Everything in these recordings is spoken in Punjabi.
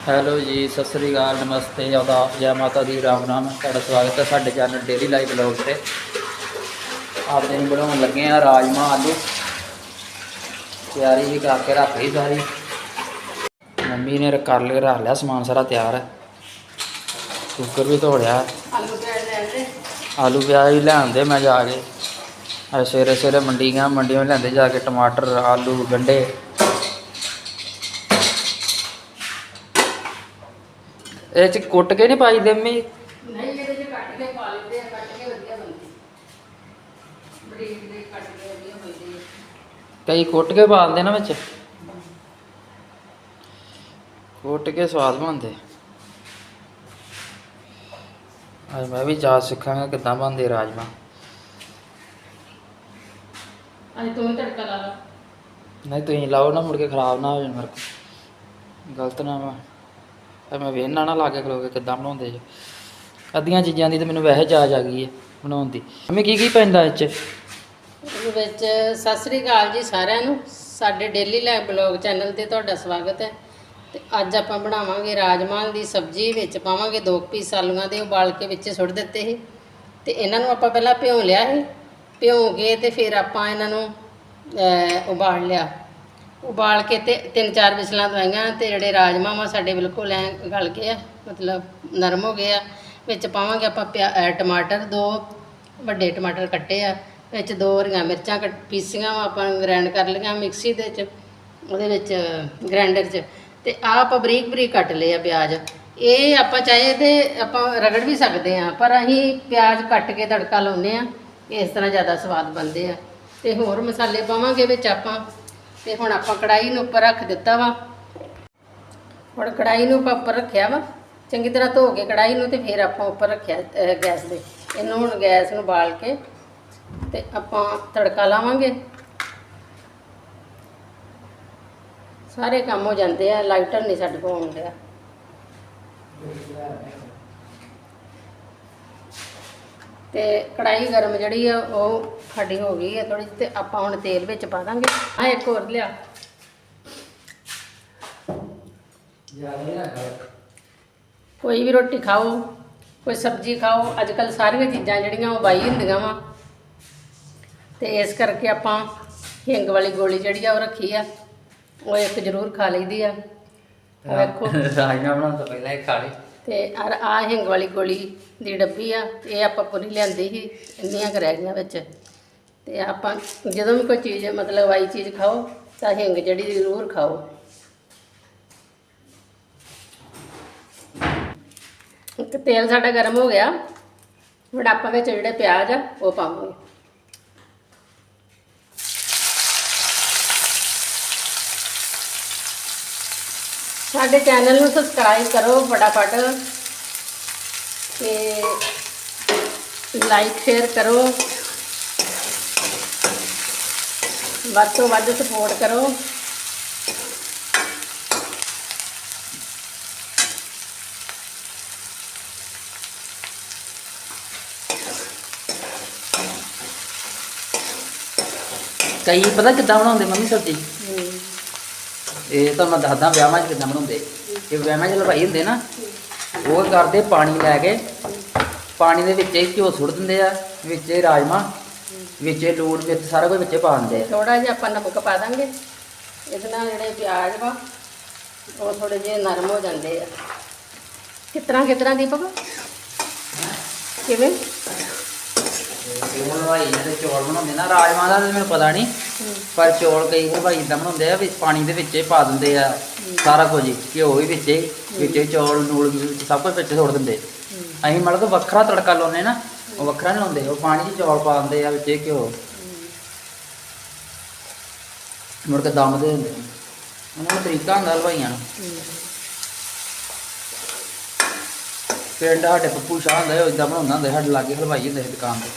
ਹੈਲੋ ਜੀ ਸਤਿ ਸ੍ਰੀ ਅਕਾਲ ਨਮਸਤੇ ਆਦਾਬ ਜੈ ਮਾਤਾ ਦੀ ਰਾਮ ਨਾਮ ਤੁਹਾਡਾ ਸਵਾਗਤ ਹੈ ਸਾਡੇ ਚੈਨਲ ਡੇਲੀ ਲਾਈਫ ਬਲੌਗ ਤੇ। ਆਪਦੇ ਨੂੰ ਬਣਾਉਣ ਲੱਗੇ ਆ ਰਾਜਮਾ ਆਲੂ। ਤਿਆਰੀ ਵੀ ਕਰਕੇ ਰੱਖ ਲਈ ਸਾਰੀ। ਮੰਮੀ ਨੇ ਕਰ ਲਿਆ ਰੱਖ ਲਿਆ ਸਮਾਨ ਸਾਰਾ ਤਿਆਰ। ਹੈ ਕੁੱਕਰ ਵੀ ਧੋ ਲਿਆ ਆਲੂ ਪਿਆਜ਼ ਲੈ ਆਂਦੇ ਆਲੂ ਪਿਆਜ਼ ਵੀ ਲਿਆਂਦੇ ਮੈਂ ਜਾ ਕੇ। ਅੱਜ ਸਵੇਰੇ ਸਵੇਰੇ ਮੰਡੀ ਗਿਆ ਮੰਡੀੋਂ ਲਿਆਂਦੇ ਜਾ ਕੇ ਟਮਾਟਰ ਆਲੂ ਗੰਢੇ ਇਹ ਚ ਕੁੱਟ ਕੇ ਨਹੀਂ ਪਾਈ ਦੇ ਮੰਮੀ ਨਹੀਂ ਇਹਦੇ ਚ ਕੱਟ ਕੇ ਪਾ ਲੈਂਦੇ ਆ ਕੱਟ ਕੇ ਵਧੀਆ ਬਣਦੀ। ਬਰੀਕ ਬਰੀਕ ਕੱਟ ਕੇ ਵਧੀਆ ਬਣਦੀ ਹੈ ਕਈ ਕੁੱਟ ਕੇ ਪਾ ਦਿੰਦੇ ਨਾ ਵਿੱਚ? ਕੁੱਟ ਕੇ ਸਵਾਦ ਬਣਦੇ। ਅੱਜ ਮੈਂ ਵੀ ਜਾ ਸਿੱਖਾਂਗਾ ਕਿੱਦਾਂ ਬਣਦੇ ਰਾਜਮਾ ਅੱਜ ਤੂੰ ਹੀ ਤੜਕਾ ਲਾ ਲਾ। ਨਹੀਂ ਤੁਸੀਂ ਲਾਓ ਨਾ ਮੁੜ ਕੇ ਖਰਾਬ ਨਾ ਹੋ ਜਾਣ ਮੇਰੇ ਕੋਲ। ਗਲਤ ਨਾ ਵਾ ਫਿਰ ਮੈਂ ਵੇਖਣਾ ਨਾ ਲਾ ਕੇ ਖਲੋ ਕੇ ਕਿੱਦਾਂ ਬਣਾਉਂਦੇ ਜੀ। ਅੱਧੀਆਂ ਚੀਜ਼ਾਂ ਦੀ ਤਾਂ ਮੈਨੂੰ ਵੈਸੇ ਜਾਚ ਆ ਗਈ ਹੈ ਬਣਾਉਣ ਦੀ। ਮੰਮੀ ਕੀ ਕੀ ਪੈਂਦਾ ਇਹ 'ਚ ਉਹਦੇ ਵਿੱਚ ਸਤਿ ਸ੍ਰੀ ਅਕਾਲ ਜੀ ਸਾਰਿਆਂ ਨੂੰ। ਸਾਡੇ ਡੇਲੀ ਲਾਈਫ ਬਲੌਗ ਚੈਨਲ ਤੇ ਤੁਹਾਡਾ ਸਵਾਗਤ ਹੈ। ਤੇ ਅੱਜ ਆਪਾਂ ਬਣਾਵਾਂਗੇ ਰਾਜਮਾਂਹ ਦੀ ਸਬਜ਼ੀ, ਵਿੱਚ ਪਾਵਾਂਗੇ ਦੋ ਕੁ ਪੀਸ ਆਲੂਆਂ ਦੇ ਉਬਾਲ ਕੇ ਵਿੱਚ ਸੁੱਟ ਦਿੱਤੇ ਸੀ। ਤੇ ਇਹਨਾਂ ਨੂੰ ਆਪਾਂ ਪਹਿਲਾਂ ਭਿਉਂ ਲਿਆ ਸੀ। ਭਿਉਂ ਕੇ ਤੇ ਫਿਰ ਆਪਾਂ ਇਹਨਾਂ ਨੂੰ ਉਬਾਲ ਲਿਆ। ਉਬਾਲ ਕੇ ਤੇ ਤਿੰਨ ਚਾਰ ਵਿਸਲਾਂ ਦਵਾਈਆਂ ਤੇ ਜਿਹੜੇ ਰਾਜਮਾਂਹ ਵਾ ਸਾਡੇ ਬਿਲਕੁਲ ਐ ਗਲ ਗਏ ਆ, ਮਤਲਬ ਨਰਮ ਹੋ ਗਏ ਆ, ਵਿੱਚ ਪਾਵਾਂਗੇ ਆਪਾਂ ਪਿਆ- ਟਮਾਟਰ ਦੋ ਵੱਡੇ ਟਮਾਟਰ ਕੱਟੇ ਆ, ਵਿੱਚ ਦੋ ਹਰੀਆਂ ਮਿਰਚਾਂ ਕੱਟ, ਪੀਸੀਆਂ ਵਾ ਆਪਾਂ ਗ੍ਰਾਈਂਡ ਕਰ ਲਈਆਂ ਮਿਕਸੀ ਦੇ ਵਿੱਚ, ਉਹਦੇ ਵਿੱਚ ਗ੍ਰਾਈਂਡਰ 'ਚ, ਤੇ ਆਹ ਆਪਾਂ ਬਰੀਕ ਬਰੀਕ ਕੱਟ ਲਏ ਆ ਪਿਆਜ਼, ਇਹ ਆਪਾਂ ਚਾਹੀਏ ਤੇ ਆਪਾਂ ਰਗੜ ਵੀ ਸਕਦੇ ਆ, ਪਰ ਅਸੀਂ ਪਿਆਜ਼ ਕੱਟ ਕੇ ਤੜਕਾ ਲਾਉਂਦੇ ਆ, ਇਸ ਤਰ੍ਹਾਂ ਜ਼ਿਆਦਾ ਸਵਾਦ ਬਣਦੇ ਆ, ਤੇ ਹੋਰ ਮਸਾਲੇ ਪਾਵਾਂਗੇ ਵਿੱਚ ਆਪਾਂ ਤੇ ਹੁਣ ਆਪਾਂ ਕੜਾਈ ਨੂੰ ਉੱਪਰ ਰੱਖ ਦਿੱਤਾ ਵਾ। ਹੁਣ ਕੜਾਈ ਨੂੰ ਆਪਾਂ ਉੱਪਰ ਰੱਖਿਆ ਵਾ। ਚੰਗੀ ਤਰ੍ਹਾਂ ਧੋ ਕੇ ਕੜਾਈ ਨੂੰ ਤੇ ਫਿਰ ਆਪਾਂ ਉੱਪਰ ਰੱਖਿਆ ਗੈਸ ਦੇ ਇਹਨੂੰ ਹੁਣ ਗੈਸ ਨੂੰ ਬਾਲ ਕੇ ਤੇ ਆਪਾਂ ਤੜਕਾ ਲਾਵਾਂਗੇ। ਸਾਰੇ ਕੰਮ ਹੋ ਜਾਂਦੇ ਆ, ਲਾਈਟਰ ਨਹੀਂ ਸਾਡੇ ਕੋਲ ਆਉਣ ਡਿਆ। ਤੇ ਕੜਾਈ ਗਰਮ ਜਿਹੜੀ ਆ ਉਹ ਸਾਡੀ ਹੋ ਗਈ ਹੈ ਥੋੜੀ ਤੇ ਆਪਾਂ ਹੁਣ ਤੇਲ ਵਿੱਚ ਪਾ ਦਾਂਗੇ। ਆ ਇੱਕ ਹੋਰ ਲਿਆ। ਕੋਈ ਵੀ ਰੋਟੀ ਖਾਓ ਕੋਈ ਸਬਜ਼ੀ ਖਾਓ ਅੱਜ ਕੱਲ ਸਾਰੀਆਂ ਚੀਜ਼ਾਂ ਜਿਹੜੀਆਂ ਉਹ ਬਾਈ ਹੁੰਦੀਆਂ ਵਾ। ਤੇ ਇਸ ਕਰਕੇ ਆਪਾਂ ਹਿੰਗ ਵਾਲੀ ਗੋਲੀ ਜਿਹੜੀ ਆ ਉਹ ਰੱਖੀ ਆ ਉਹ ਇੱਕ ਜ਼ਰੂਰ ਖਾ ਲਈਦੀ ਆ। ਵੇਖੋ। ਰਾਜਮਾ ਬਣਾਉਣ ਤੋਂ ਪਹਿਲਾਂ ਇਹ ਖਾ ਲਈ। ਤੇ ਅਰ ਆ ਹਿੰਗ ਵਾਲੀ ਗੋਲੀ ਦੀ ਡੱਬੀ ਆ, ਇਹ ਆਪਾਂ ਪੂਰੀ ਲਿਆਂਦੀ ਸੀ, ਇੰਨੀਆਂ ਕੁ ਰਹਿ ਗਈਆਂ ਵਿੱਚ। ਤੇ ਆਪਾਂ ਜਦੋਂ ਵੀ ਕੋਈ ਚੀਜ਼, ਮਤਲਬ ਆਈ ਚੀਜ਼ ਖਾਓ, ਤਾਂ ਹਿੰਗ ਜਿਹੜੀ ਜ਼ਰੂਰ ਖਾਓ। ਇੱਕ ਤੇਲ ਸਾਡਾ ਗਰਮ ਹੋ ਗਿਆ ਹੁਣ ਆਪਾਂ ਵਿੱਚ ਜਿਹੜੇ ਪਿਆਜ਼ ਆ, ਉਹ ਪਾਵਾਂਗੇ। ਸਾਡੇ ਚੈਨਲ ਨੂੰ ਸਬਸਕ੍ਰਾਈਬ ਕਰੋ ਫਟਾਫਟ ਤੇ ਲਾਈਕ ਸ਼ੇਅਰ ਕਰੋ। ਵੱਧ ਤੋਂ ਵੱਧ ਸਪੋਰਟ ਕਰੋ। ਕਈ ਪਤਾ ਕਿੱਦਾਂ ਬਣਾਉਂਦੇ ਮੰਮੀ ਸਬਜ਼ੀ? ਇਹ ਤਾਂ ਮੈਂ ਦੱਸਦਾ ਵਿਆਹਾਂ 'ਚ ਕਿੱਦਾਂ ਬਣਾਉਂਦੇ। ਇਹ ਵਿਆਹਾਂ 'ਚ ਹਲਵਾਈ ਹੁੰਦੇ ਨਾ ਉਹ ਕਰਦੇ ਪਾਣੀ ਲੈ ਕੇ ਪਾਣੀ ਦੇ ਵਿੱਚ ਹੀ ਘਿਓ ਸੁੱਟ ਦਿੰਦੇ ਆ ਵਿੱਚ ਹੀ ਰਾਜਮਾ ਵਿੱਚ ਹੀ ਲੂਣ ਵਿੱਚ ਸਾਰਾ ਕੁਝ ਵਿੱਚੇ ਪਾ ਦਿੰਦੇ ਆ। ਥੋੜਾ ਜਿਹਾ ਆਪਾਂ ਨਮਕ ਪਾ ਦਾਂਗੇ ਇਹਦੇ ਨਾਲ ਜਿਹੜੇ ਪਿਆਜ਼ ਵਾ ਉਹ ਥੋੜੇ ਜਿਹੇ ਨਰਮ ਹੋ ਜਾਂਦੇ ਆ। ਕਿਤਨਾ ਕਿਤਨਾ ਦੀਪਕ? ਕਿਵੇਂ? ਇਹ ਹਲਵਾਈ ਜਿਹੜੇ ਚੌਲ ਬਣਾਉਂਦੇ ਨਾ ਰਾਜਮਾ ਦਾ ਤਾਂ ਮੈਨੂੰ ਪਤਾ ਨਹੀਂ ਪਰ ਚੌਲ ਕਈ ਹਲਵਾਈ ਇਦਾਂ ਬਣਾਉਂਦੇ ਆ ਵੀ ਪਾਣੀ ਦੇ ਵਿੱਚ ਹੀ ਪਾ ਦਿੰਦੇ ਆ ਸਾਰਾ ਕੁਝ ਹੀ, ਘਿਓ ਵੀ ਵਿੱਚ ਹੀ ਵਿੱਚ ਹੀ ਚੌਲ ਨੂਲ ਮਿਰਚ ਸਭ ਕੁਝ ਵਿੱਚ ਸੁੱਟ ਦਿੰਦੇ। ਅਸੀਂ ਮਤਲਬ ਵੱਖਰਾ ਤੜਕਾ ਲਾਉਂਦੇ ਨਾ ਉਹ ਵੱਖਰਾ ਨਹੀਂ ਲਾਉਂਦੇ ਉਹ ਪਾਣੀ 'ਚ ਚੌਲ ਪਾ ਦਿੰਦੇ ਆ ਵਿੱਚ ਹੀ ਘਿਓ। ਮੁੜ ਕੇ ਦਮ ਦੇ ਦਿੰਦੇ ਨੇ। ਉਹਨਾਂ ਦਾ ਤਰੀਕਾ ਹੁੰਦਾ ਹਲਵਾਈਆਂ ਨੂੰ। ਪਿੰਡ ਸਾਡੇ ਪੱਪੂ ਸ਼ਾਹ ਹੁੰਦਾ ਉਹ ਇਦਾਂ ਬਣਾਉਂਦਾ ਹੁੰਦਾ ਸੀ, ਸਾਡੇ ਲਾਗੇ ਹਲਵਾਈ ਹੁੰਦੇ ਸੀ ਦੁਕਾਨ ਤੇ।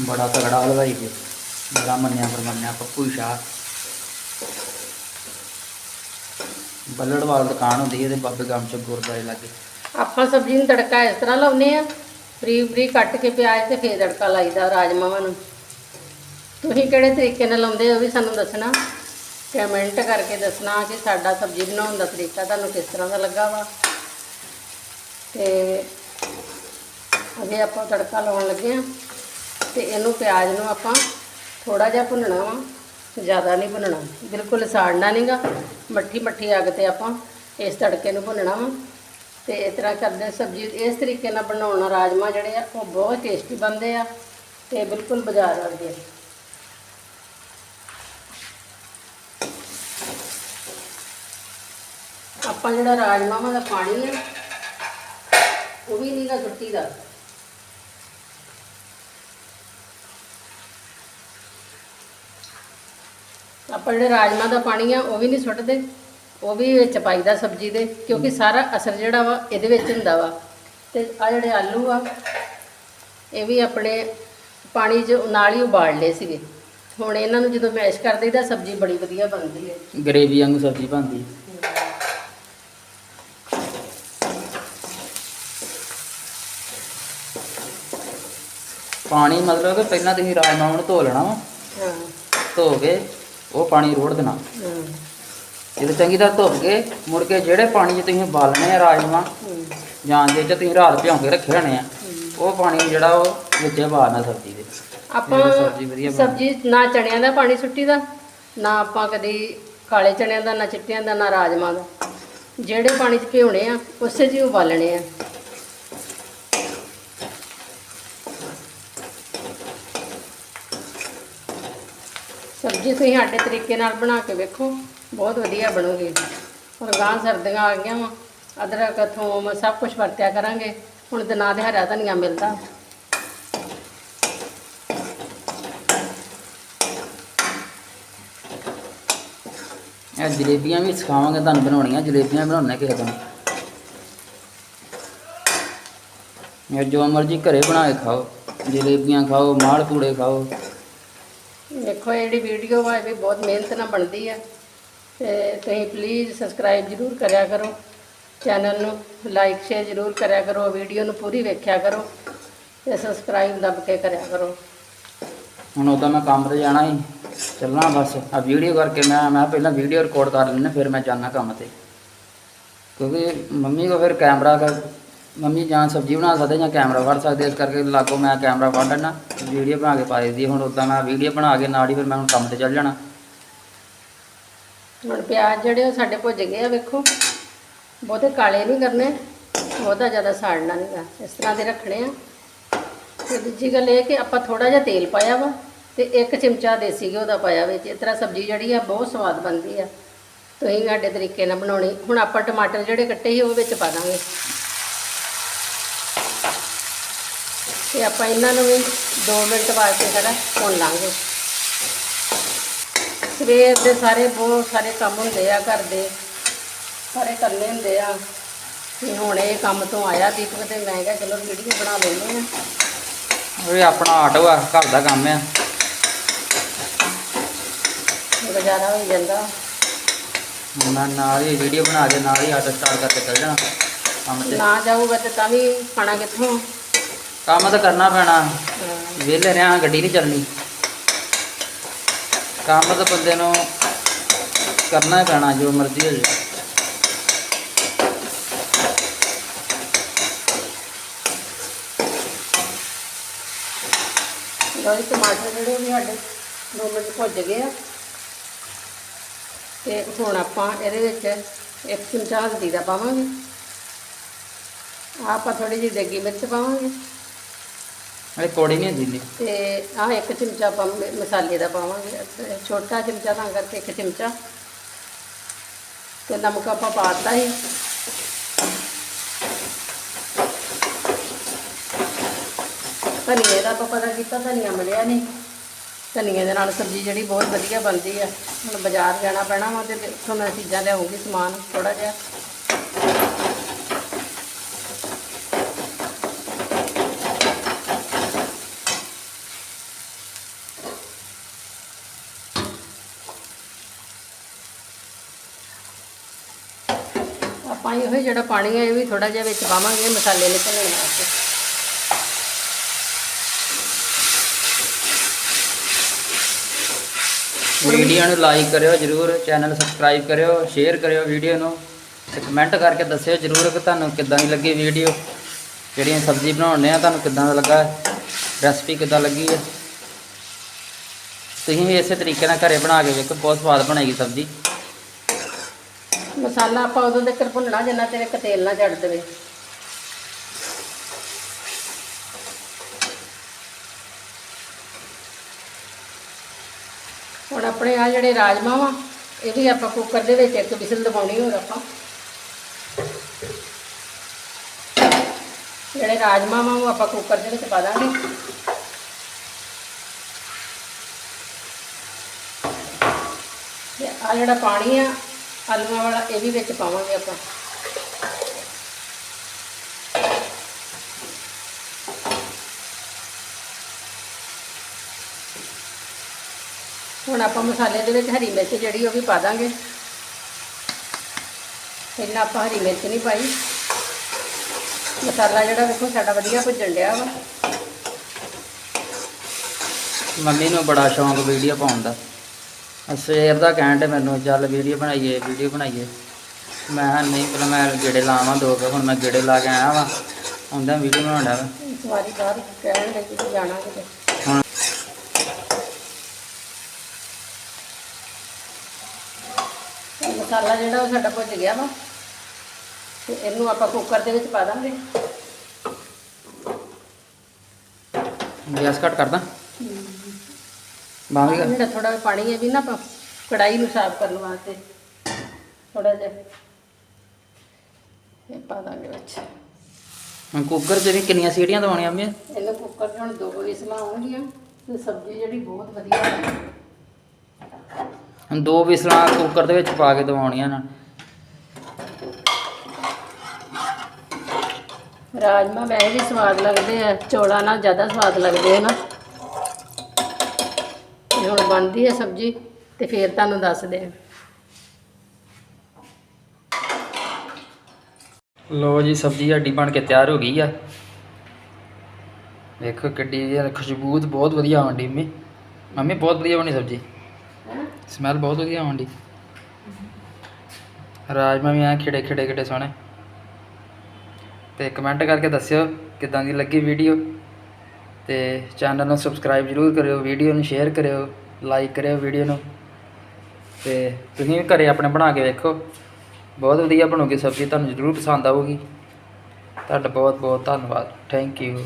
ਬੜਾ ਤਗੜਾ ਹਲਵਾਈ ਸੀ। ਬੜਾ ਮੰਨਿਆ ਪਰਮੰਨਿਆ ਪੱਪੂ ਸ਼ਾਹ। ਬੱਲੜਵਾਲ ਦੁਕਾਨ ਹੁੰਦੀ ਸੀ, ਇਹਦੇ ਬਾਬੇ ਗਮਚ ਗੁਰਦੁਆਰੇ ਲਾਗੇ। ਆਪਾਂ ਸਬਜ਼ੀ ਨੂੰ ਤੜਕਾ ਇਸ ਤਰ੍ਹਾਂ ਲਾਉਨੇ ਆ ਬਰੀਕ ਬਰੀਕ ਕੱਟ ਕੇ ਪਿਆਜ਼ ਤੇ ਫੇਰ ਤੜਕਾ ਲਾਈਦਾ ਰਾਜਮਾਵਾਂ ਨੂੰ। ਤੁਸੀਂ ਕਿਹੜੇ ਤਰੀਕੇ ਨਾਲ ਲਾਉਂਦੇ ਹੋ ਉਹ ਵੀ ਸਾਨੂੰ ਦੱਸਣਾ। ਕਮੈਂਟ ਕਰਕੇ ਦੱਸਣਾ ਕਿ ਸਾਡਾ ਸਬਜ਼ੀ ਬਣਾਉਣ ਦਾ ਤਰੀਕਾ ਤੁਹਾਨੂੰ ਕਿਸ ਤਰ੍ਹਾਂ ਦਾ ਲੱਗਾ ਵਾ। ਤੇ ਅਜੇ ਆਪਾਂ ਤੜਕਾ ਲਾਉਣ ਲੱਗੇ ਆ ਤੇ ਇਹਨੂੰ ਪਿਆਜ਼ ਨੂੰ ਆਪਾਂ ਥੋੜਾ ਜਿਹਾ ਭੁੰਨਣਾ ਵਾ, ਜ਼ਿਆਦਾ ਨਹੀਂ ਭੁੰਨਣਾ, ਬਿਲਕੁਲ ਸਾੜਨਾ ਨਹੀਂਗਾ ਮੱਠੀ ਮੱਠੀ ਅੱਗ ਤੇ ਆਪਾਂ ਇਸ ਤੜਕੇ ਨੂੰ ਭੁੰਨਣਾ ਵਾ। ਤੇ ਇਸ ਤਰ੍ਹਾਂ ਕਰਦੇ ਸਬਜ਼ੀ, ਇਸ ਤਰੀਕੇ ਨਾਲ ਬਣਾਉਣਾ ਰਾਜਮਾ ਜਿਹੜੇ ਆ, ਉਹ ਬਹੁਤ ਟੇਸਟੀ ਬਣਦੇ ਆ ਤੇ ਬਿਲਕੁਲ ਬਾਜ਼ਾਰ ਵਰਗੇ ਆ। ਆਪਾਂ ਜਿਹੜਾ ਰਾਜਮਾਵਾਂ ਦਾ ਪਾਣੀ ਆ, ਉਹ ਵੀ ਨਹੀਂਗਾ ਸੁੱਟੀ ਦਾ। ਆਪਾਂ ਜਿਹੜੇ ਰਾਜਮਾ ਦਾ ਪਾਣੀ ਆ ਉਹ ਵੀ ਨਹੀਂ ਸੁੱਟਦੇ। ਉਹ ਵੀ ਵਿੱਚ ਪਾਈਦਾ ਸਬਜ਼ੀ ਦੇ ਕਿਉਂਕਿ ਸਾਰਾ ਅਸਰ ਜਿਹੜਾ ਵਾ ਇਹਦੇ ਵਿੱਚ ਹੁੰਦਾ ਵਾ। ਤੇ ਆ ਜਿਹੜੇ ਆਲੂ ਆ ਇਹ ਵੀ ਆਪਣੇ ਪਾਣੀ 'ਚ ਨਾਲ ਹੀ ਉਬਾਲ ਲਏ ਸੀਗੇ। ਹੁਣ ਇਹਨਾਂ ਨੂੰ ਜਦੋਂ ਮੈਸ਼ ਕਰ ਦਈਦਾ ਸਬਜ਼ੀ ਬੜੀ ਵਧੀਆ ਬਣਦੀ ਹੈ। ਗਰੇਵੀ ਵਾਂਗੂ ਸਬਜ਼ੀ ਬਣਦੀ ਪਾਣੀ ਮਤਲਬ ਕਿ ਪਹਿਲਾਂ ਤੁਸੀਂ ਰਾਜਮਾਂਹ ਨੂੰ ਧੋ ਲੈਣਾ ਵਾ। ਹਾਂ। ਧੋ ਕੇ ਉਹ ਪਾਣੀ ਰੋੜ ਦੇਣਾ। ਜਦੋਂ ਚੰਗੀ ਤਰ੍ਹਾਂ ਧੋ ਕੇ ਮੁੜ ਕੇ ਜਿਹੜੇ ਪਾਣੀ 'ਚ ਤੁਸੀਂ ਉਬਾਲਣੇ ਆ ਰਾਜਮਾਂਹ ਹਮ, ਜਾਂ ਜੇ 'ਚ ਤੁਸੀਂ ਰਾਤ ਭਿਉਂ ਕੇ ਰੱਖੇ ਹੋਣੇ ਆ ਉਹ ਪਾਣੀ ਜਿਹੜਾ ਉਹ ਵਿੱਚੇ ਬਾਹਰਨਾ ਸਬਜ਼ੀ ਦੇ। ਆਪਾਂ ਵਧੀਆ। ਸਬਜ਼ੀ ਨਾ ਚਣਿਆਂ ਦਾ ਪਾਣੀ ਸੁੱਟੀ ਦਾ ਨਾ ਆਪਾਂ ਕਦੀ ਕਾਲੇ ਚਣਿਆਂ ਦਾ ਨਾ ਚਿੱਟਿਆਂ ਦਾ ਨਾ ਰਾਜਮਾਂ ਦਾ। ਜਿਹੜੇ ਪਾਣੀ 'ਚ ਭਿਉਣੇ ਆ ਉਸੇ 'ਚ ਹੀ ਉਬਾਲਣੇ ਆ। ਸਬਜ਼ੀ ਤੁਸੀਂ ਸਾਡੇ ਤਰੀਕੇ ਨਾਲ ਬਣਾ ਕੇ ਵੇਖੋ। ਬਹੁਤ ਵਧੀਆ ਬਣੂਗੀ ਹੁਣ ਗਾਂ ਸਰਦੀਆਂ ਆ ਗਈਆਂ ਵਾ, ਅਦਰਕ, ਥੋਮ ਸਭ ਕੁਝ ਵਰਤਿਆ ਕਰਾਂਗੇ। ਹੁਣ ਦਿਨਾਂ ਦੇ ਹਰਾ ਧਨੀਆ ਮਿਲਦਾ। ਇਹ ਜਲੇਬੀਆਂ ਵੀ ਸਿਖਾਵਾਂਗੇ, ਤੁਹਾਨੂੰ ਬਣਾਉਣੀਆਂ, ਜਲੇਬੀਆਂ ਬਣਾਉਣਾ ਕਿਸੇ ਦਿਨ। ਇਹ ਜੋ ਮਰਜ਼ੀ ਘਰੇ ਬਣਾ ਕੇ ਖਾਓ, ਜਲੇਬੀਆਂ ਖਾਓ ਮਾਲ ਪੂੜੇ ਖਾਓ। ਦੇਖੋ ਜਿਹੜੀ ਵੀਡੀਓ ਆ, ਇਹ ਵੀ ਬਹੁਤ ਮਿਹਨਤ ਨਾਲ ਬਣਦੀ ਆ। ਤੇ ਤੁਸੀਂ ਪਲੀਜ਼ ਸਬਸਕ੍ਰਾਈਬ ਜ਼ਰੂਰ ਕਰਿਆ ਕਰੋ ਚੈਨਲ ਨੂੰ। ਲਾਈਕ ਸ਼ੇਅਰ ਜ਼ਰੂਰ ਕਰਿਆ ਕਰੋ ਵੀਡੀਓ ਨੂੰ ਪੂਰੀ ਵੇਖਿਆ ਕਰੋ ਤੇ ਸਬਸਕ੍ਰਾਈਬ ਦੱਬ ਕੇ ਕਰਿਆ ਕਰੋ। ਹੁਣ ਉਦੋਂ ਮੈਂ ਕੰਮ ਤੇ ਜਾਣਾ ਹੀ ਚੱਲਣਾ ਬਸ। ਆ ਵੀਡੀਓ ਕਰਕੇ ਮੈਂ ਮੈਂ ਪਹਿਲਾਂ ਵੀਡੀਓ ਰਿਕਾਰਡ ਕਰ ਲੈਣਾ ਫਿਰ ਮੈਂ ਜਾਣਾ ਕੰਮ ਤੇ। ਕਿਉਂਕਿ ਮੰਮੀ ਕੋ ਫਿਰ ਕੈਮਰਾ ਕਰ ਮੰਮੀ ਜਾਂ ਸਬਜ਼ੀ ਬਣਾ ਸਕਦੇ ਜਾਂ ਕੈਮਰਾ ਫੜ ਸਕਦੇ, ਇਸ ਕਰਕੇ ਲਾਗੋ ਮੈਂ ਕੈਮਰਾ ਫੜ ਲੈਣਾ ਵੀਡੀਓ ਬਣਾ ਕੇ ਪਾ ਦਿੱਤੀ ਹੁਣ ਉਦਾਂ ਮੈਂ ਵੀਡੀਓ ਬਣਾ ਕੇ ਨਾਲ ਹੀ ਫਿਰ ਮੈਂ ਹੁਣ ਕੰਮ ਤੇ ਚੱਲ ਜਾਣਾ। ਹੁਣ ਪਿਆਜ਼ ਜਿਹੜੇ ਉਹ ਸਾਡੇ ਭੁੱਜ ਗਏ ਆ, ਵੇਖੋ। ਬਹੁਤੇ ਕਾਲੇ ਨਹੀਂ ਕਰਨੇ, ਬਹੁਤਾ ਜ਼ਿਆਦਾ ਸਾੜਨਾ ਨਹੀਂਗਾ ਇਸ ਤਰ੍ਹਾਂ ਦੇ ਰੱਖਣੇ ਆ। ਤੇ ਦੂਜੀ ਗੱਲ ਇਹ ਕਿ ਆਪਾਂ ਥੋੜਾ ਜਿਹਾ ਤੇਲ ਪਾਇਆ ਵਾ ਤੇ ਇੱਕ ਚਮਚਾ ਦੇਸੀ ਘਿਓ ਦਾ ਪਾਇਆ ਵਿੱਚ। ਇਸ ਤਰ੍ਹਾਂ ਸਬਜ਼ੀ ਜਿਹੜੀ ਆ, ਬਹੁਤ ਸਵਾਦ ਬਣਦੀ ਆ। ਤੁਸੀਂ ਸਾਡੇ ਤਰੀਕੇ ਨਾਲ ਬਣਾਉਣੀ। ਹੁਣ ਆਪਾਂ ਟਮਾਟਰ ਜਿਹੜੇ ਕੱਟੇ ਸੀ, ਉਹ ਵਿੱਚ ਪਾ ਦਾਂਗੇ। ਤੇ ਆਪਾਂ ਇਹਨਾਂ ਨੂੰ ਵੀ 2 ਮਿੰਟ ਵਾਸਤੇ ਜਿਹੜਾ ਭੁੰਨ ਲਾਂਗੇ। ਸਵੇਰ ਦੇ ਸਾਰੇ ਬਹੁਤ ਸਾਰੇ ਕੰਮ ਹੁੰਦੇ ਆ ਘਰ ਦੇ। ਸਾਰੇ ਕਰਨੇ ਹੁੰਦੇ ਆ। ਤੇ ਹੁਣ ਇਹ ਕੰਮ ਤੋਂ ਆਇਆ ਦੀਪਕ ਤੇ ਮੈਂ ਕਿਹਾ ਚਲੋ ਵੀਡੀਓ ਬਣਾ ਲੈਂਦੇ ਆ। ਇਹ ਆਪਣਾ ਆਟੋ ਆ ਘਰ ਦਾ ਕੰਮ ਆ। ਗੁਜ਼ਾਰਾ ਹੋ ਜਾਂਦਾ। ਮੈਂ ਨਾਲ ਹੀ ਵੀਡੀਓ ਬਣਾ ਕੇ ਨਾਲ ਹੀ ਆਟੋ ਸਟਾਰਟ ਕਰਕੇ ਚੱਲ ਜਾਣਾ। ਕੰਮ ਤੇ। ਨਾ ਜਾਊਗਾ ਤੇ ਤਾਂ ਵੀ ਖਾਣਾ ਕਿੱਥੋਂ? ਕੰਮ ਤਾਂ ਕਰਨਾ ਪੈਣਾ। ਵਿਹਲੇ ਰਿਆਂ ਗੱਡੀ ਨਹੀਂ ਚੱਲਣੀ। ਕੰਮ ਤਾਂ ਬੰਦੇ ਨੂੰ ਕਰਨਾ ਹੀ ਪੈਣਾ, ਜੋ ਮਰਜ਼ੀ ਹੋ ਜਾਵੇ। ਲਓ ਟਮਾਟਰ ਜਿਹੜੇ ਵੀ ਸਾਡੇ 2 ਮਿੰਟ ਭੁੱਜ ਗਏ ਆ। ਤੇ ਹੁਣ ਆਪਾਂ ਇਹਦੇ ਵਿੱਚ ਇੱਕ ਚਮਚਾ ਹਲਦੀ ਦਾ ਪਾਵਾਂਗੇ। ਆਪਾਂ ਥੋੜੀ ਜਿਹੀ ਦੇਗੀ ਮਿਰਚ ਪਾਵਾਂਗੇ। ਇਹ ਕੋੜੀ ਨਹੀਂ ਹੁੰਦੀ ਤੇ ਆਹ ਇੱਕ ਚਮਚਾ ਆਪਾਂ ਮ- ਮਸਾਲੇ ਦਾ ਪਾਵਾਂਗੇ। ਤੇ ਛੋਟਾ ਚਮਚਾ ਤਾਂ ਕਰਕੇ ਇੱਕ ਚਮਚਾ। ਤੇ ਨਮਕ ਆਪਾਂ ਪਾਤਾ ਹੀ। ਧਨੀਏ ਦਾ ਆਪਾਂ ਪਤਾ ਕੀਤਾ ਧਨੀਆ ਮਿਲਿਆ ਨਹੀਂ। ਧਨੀਏ ਦੇ ਨਾਲ ਸਬਜ਼ੀ ਜਿਹੜੀ ਬਹੁਤ ਵਧੀਆ ਬਣਦੀ ਆ। ਹੁਣ ਬਾਜ਼ਾਰ ਜਾਣਾ ਪੈਣਾ ਵਾ ਤੇ ਉੱਥੋਂ ਮੈਂ ਚੀਜ਼ਾਂ ਲਿਆਉਂਗੀ ਸਮਾਨ ਥੋੜਾ ਜਿਹਾ। ਆਪਾਂ ਇਹੋ ਜਿਹੜਾ ਪਾਣੀ ਹੈ ਇਹ ਵੀ ਥੋੜਾ ਜਿਹਾ ਵਿੱਚ ਪਾਵਾਂਗੇ, ਮਸਾਲੇ ਨਿਕਲਣ ਵਾਸਤੇ। ਵੀਡੀਓ ਨੂੰ ਲਾਈਕ ਕਰਿਓ ਜਰੂਰ, ਚੈਨਲ ਸਬਸਕ੍ਰਾਈਬ ਕਰਿਓ, ਸ਼ੇਅਰ ਕਰਿਓ ਵੀਡੀਓ ਨੂੰ ਤੇ ਕਮੈਂਟ ਕਰਕੇ ਦੱਸਿਓ ਜਰੂਰ ਕਿ ਤੁਹਾਨੂੰ ਕਿੱਦਾਂ ਦੀ ਲੱਗੀ ਵੀਡੀਓ, ਜਿਹੜੀਆਂ ਸਬਜ਼ੀ ਬਣਾਉਣੇ ਆ, ਤੁਹਾਨੂੰ ਕਿੱਦਾਂ ਦਾ ਲੱਗਾ, ਰੈਸਪੀ ਕਿੱਦਾਂ ਲੱਗੀ ਹੈ ਤੁਸੀਂ ਵੀ ਇਸੇ ਤਰੀਕੇ ਨਾਲ ਘਰੇ ਬਣਾ ਕੇ ਵੇਖੋ, ਬਹੁਤ ਸਵਾਦ ਬਣੇਗੀ ਸਬਜ਼ੀ। ਮਸਾਲਾ ਆਪਾਂ ਉਦੋਂ ਤੱਕ ਭੁੰਨਣਾ ਜਿੰਨਾ ਤੇਰੇ ਤੇਲ ਨਾ ਛੱਡ ਦੇਵੇ ਹੁਣ ਆਪਣੇ ਆ ਜਿਹੜੇ ਰਾਜਮਾ ਵਾ ਇਹ ਵੀ ਆਪਾਂ ਕੁੱਕਰ ਦੇ ਵਿੱਚ ਇੱਕ ਵਿਸਲ ਦਬਾਉਣੀ ਹੋਰ ਆਪਾਂ। ਜਿਹੜੇ ਰਾਜਮਾ ਵਾ ਉਹ ਆਪਾਂ ਕੁੱਕਰ ਦੇ ਵਿੱਚ ਪਾ ਦਾਂਗੇ। ਤੇ ਆ ਜਿਹੜਾ ਪਾਣੀ ਆ ਆਲੂਆਂ ਵਾਲਾ ਇਹ ਵੀ ਵਿੱਚ ਪਾਵਾਂਗੇ ਆਪਾਂ। ਹੁਣ ਆਪਾਂ ਮਸਾਲੇ ਦੇ ਵਿੱਚ ਹਰੀ ਮਿਰਚ ਜਿਹੜੀ ਉਹ ਵੀ ਪਾ ਦਾਂਗੇ। ਪਹਿਲਾਂ ਆਪਾਂ ਹਰੀ ਮਿਰਚ ਨਹੀਂ ਪਾਈ। ਮਸਾਲਾ ਜਿਹੜਾ ਵੇਖੋ ਸਾਡਾ ਵਧੀਆ ਭੁੱਜਣ ਡਿਆ ਵਾ। ਮੰਮੀ ਨੂੰ ਬੜਾ ਸ਼ੌਂਕ ਵੀਡੀਓ ਪਾਉਣ ਦਾ। ਸਵੇਰ ਦਾ ਕਹਿਣ ਤੇ ਮੈਨੂੰ ਚੱਲ ਵੀਡੀਓ ਬਣਾਈਏ ਵੀਡੀਓ ਬਣਾਈਏ। ਮੈਂ ਕਿਹਾ ਨਹੀਂ ਪਹਿਲਾਂ ਮੈਂ ਗੇੜੇ ਲਾਵਾਂ ਦੋ ਕੁ ਹੁਣ ਮੈਂ ਗੇੜੇ ਲਾ ਕੇ ਆਇਆ ਵਾ। ਹੁੰਦਾ ਵੀਡੀਓ ਬਣਾਉਣਾ ਵਾ। ਵਾਰੀ ਬਾਹਰ ਕਹਿਣ ਲੱਗੀ ਕਿ ਜਾਣਾ ਕਿਤੇ। ਹੁਣ ਇਹ ਮਸਾਲਾ ਜਿਹੜਾ ਉਹ ਸਾਡਾ ਭੁੱਜ ਗਿਆ ਵਾ ਤੇ ਇਹਨੂੰ ਆਪਾਂ ਕੁੱਕਰ ਦੇ ਵਿੱਚ ਪਾ ਦਾਂਗੇ। ਗੈਸ ਘੱਟ ਕਰਦਾ। ਬਾਹਰ ਕਰ ਜਿਹੜਾ ਥੋੜਾ ਪਾਣੀ ਹੈ ਵੀ ਨਾ ਆਪਾਂ ਕੜਾਈ ਨੂੰ ਸਾਫ਼ ਕਰਨ ਵਾਸਤੇ। ਥੋੜਾ ਜਿਹਾ। ਇਹ ਪਾ ਦਾਂਗੇ ਵਿੱਚ। ਹੁਣ ਕੁੱਕਰ 'ਚ ਵੀ ਕਿੰਨੀਆਂ ਸੀਟੀਆਂ ਦਵਾਉਣੀਆਂ ਮੈਂ ਇਹਨੂੰ ਕੁੱਕਰ 'ਚ ਹੁਣ ਦੋ ਵਿਸਲਾਂ ਆਉਣਗੀਆਂ ਤੇ ਸਬਜ਼ੀ ਜਿਹੜੀ ਬਹੁਤ ਵਧੀਆ ਬਣੀ ਹੁਣ ਦੋ ਵਿਸਲਾਂ ਕੁੱਕਰ ਦੇ ਵਿੱਚ ਪਾ ਕੇ ਦਵਾਉਣੀਆਂ ਨਾ। ਰਾਜਮਾ ਵੈਸੇ ਵੀ ਸਵਾਦ ਲੱਗਦੇ ਆ ਚੌਲਾਂ ਨਾਲ ਜ਼ਿਆਦਾ ਸਵਾਦ ਲੱਗਦੇ ਆ ਨਾ। ਤੇ ਹੁਣ ਬਣਦੀ ਹੈ ਸਬਜ਼ੀ, ਤੇ ਫੇਰ ਤੁਹਾਨੂੰ ਦੱਸਦੇ ਆ ਲੋ ਜੀ, ਸਬਜ਼ੀ ਸਾਡੀ ਬਣ ਕੇ ਤਿਆਰ ਹੋ ਗਈ ਆ। ਵੇਖੋ ਕਿੱਡੀ ਖੁਸ਼ਬੂ ਬਹੁਤ ਵਧੀਆ ਆਉਂਦੀ ਮੰਮੀ। ਮੰਮੀ, ਬਹੁਤ ਵਧੀਆ ਬਣੀ ਸਬਜ਼ੀ। ਸਮੈਲ ਬਹੁਤ ਵਧੀਆ ਆਉਂਦੀ ਰਾਜਮਾ ਵੀ ਆ ਖਿੜੇ ਖਿੜੇ ਖਿੜੇ ਸੋਹਣੇ। ਤੇ ਕਮੈਂਟ ਕਰਕੇ ਦੱਸਿਓ, ਕਿਦਾਂ ਦੀ ਲੱਗੀ ਵੀਡੀਓ ਤੇ ਚੈਨਲ ਨੂੰ ਸਬਸਕ੍ਰਾਈਬ ਜਰੂਰ ਕਰਿਓ ਵੀਡੀਓ ਨੂੰ ਸ਼ੇਅਰ ਕਰਿਓ ਲਾਈਕ ਕਰਿਓ ਵੀਡੀਓ ਨੂੰ। ਤੇ ਤੁਸੀਂ ਵੀ ਘਰੇ ਆਪਣੇ ਬਣਾ ਕੇ ਵੇਖੋ। ਬਹੁਤ ਵਧੀਆ ਬਣੂਗੀ ਸਬਜ਼ੀ, ਤੁਹਾਨੂੰ ਜ਼ਰੂਰ ਪਸੰਦ ਆਊਗੀ। ਤੁਹਾਡਾ ਬਹੁਤ ਬਹੁਤ ਧੰਨਵਾਦ। Thank you